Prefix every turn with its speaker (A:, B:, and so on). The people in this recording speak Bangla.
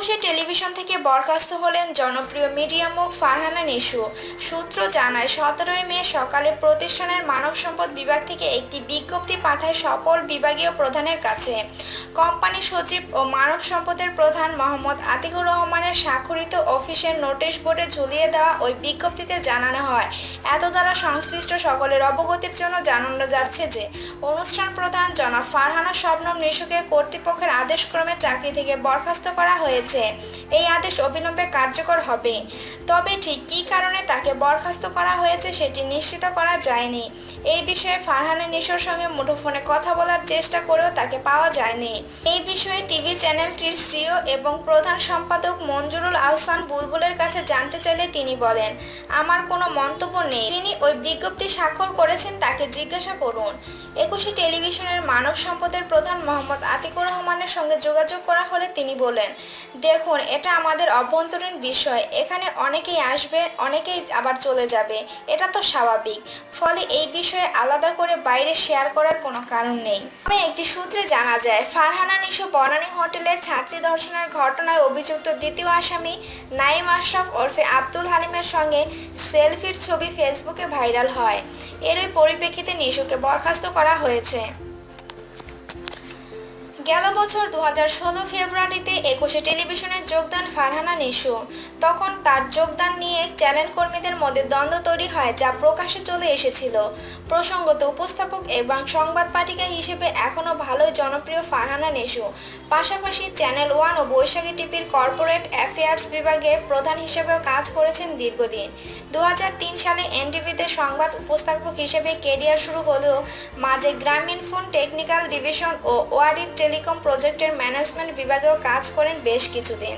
A: একুশে টেলিভিশন থেকে বরখাস্ত হলেন জনপ্রিয় মিডিয়া মুখ ফারহানা নিশু। সূত্র জানায়, সতেরোই মে সকালে প্রতিষ্ঠানের মানব সম্পদ বিভাগ থেকে একটি বিজ্ঞপ্তি পাঠায় সকল বিভাগীয় প্রধানের কাছে। কোম্পানি সচিব ও মানব সম্পদের প্রধান মোহাম্মদ আতিকুর রহমানের স্বাক্ষরিত অফিসের নোটিশ বোর্ডে ঝুলিয়ে দেওয়া ওই বিজ্ঞপ্তিতে জানানো হয় এত দ্বারা সংশ্লিষ্ট সকলের অবগতির জন্য জানানো যাচ্ছে যে, অনুষ্ঠান প্রধান জনাব ফারহানা শবনম নিশুকে কর্তৃপক্ষের আদেশক্রমে চাকরি থেকে বরখাস্ত করা হয়েছে। এই আদেশ অবিলম্বে কার্যকর হবে। তবে ঠিক কী কারণে তাকে বরখাস্ত করা হয়েছে সেটি নিশ্চিত করা যায়নি। এই বিষয়ে ফারহানে নিশোর সঙ্গে মুঠোফোনে কথা বলার চেষ্টা করেও তাকে পাওয়া যায়নি। এই বিষয়ে টিভি চ্যানেলটির সিও এবং প্রধান সম্পাদক মঞ্জুরুল আহসান বুলবুলের কাছে জানতে চাইলে তিনি বলেন আমার কোনো মন্তব্য নেই। তিনি ওই বিজ্ঞপ্তি স্বাক্ষর করেছেন তাকে জিজ্ঞাসা করুন। একুশে টেলিভিশনের মানব সম্পদের প্রধান মোহাম্মদ আতিকুর রহমানের সঙ্গে যোগাযোগ করা হলে তিনি বলেন, দেখুন, এটা আমাদের অভ্যন্তরীণ বিষয়। এখানে অনেকেই আসবে, অনেকেই আবার চলে যাবে। এটা তো স্বাভাবিক। ফলে এই বিষয়ে আলাদা করে বাইরে শেয়ার করার কোনো কারণ নেই। তবে একটি সূত্রে জানা যায়, ফারহানা নিশো বনানী হোটেলের ছাত্রী ধর্ষণের ঘটনায় অভিযুক্ত দ্বিতীয় আসামি নাইম আশরাফ ওরফে আব্দুল হালিমের সঙ্গে সেলফির ছবি ফেসবুকে ভাইরাল হয়। এর পরিপ্রেক্ষিতে নিশুকে বরখাস্ত করা হয়েছে। গেল বছর দু হাজার ষোলো ফেব্রুয়ারিতে একুশে টেলিভিশনে যোগদান ফারহানা নিশু। তখন তার যোগদান নিয়ে চ্যানেল কর্মীদের মধ্যে দ্বন্দ্ব তৈরি হয় যা প্রকাশ্যে চলে এসেছিল। প্রসঙ্গত উপস্থাপক এবং সংবাদ পাঠিকা হিসেবে এখনও ভালোই জনপ্রিয় ফারহানা নিশু। পাশাপাশি চ্যানেল ওয়ান ও বৈশাখী টিভির কর্পোরেট অ্যাফেয়ার্স বিভাগে প্রধান হিসেবেও কাজ করেছেন দীর্ঘদিন। দু হাজার তিন সালে এনটিভিতে সংবাদ উপস্থাপক হিসেবে কেরিয়ার শুরু হলেও মাঝে গ্রামীণ ফোন টেকনিক্যাল ডিভিশন ও ওয়ারিড টেলিকম প্রজেক্টের ম্যানেজমেন্ট বিভাগেও কাজ করেন বেশ কিছুদিন।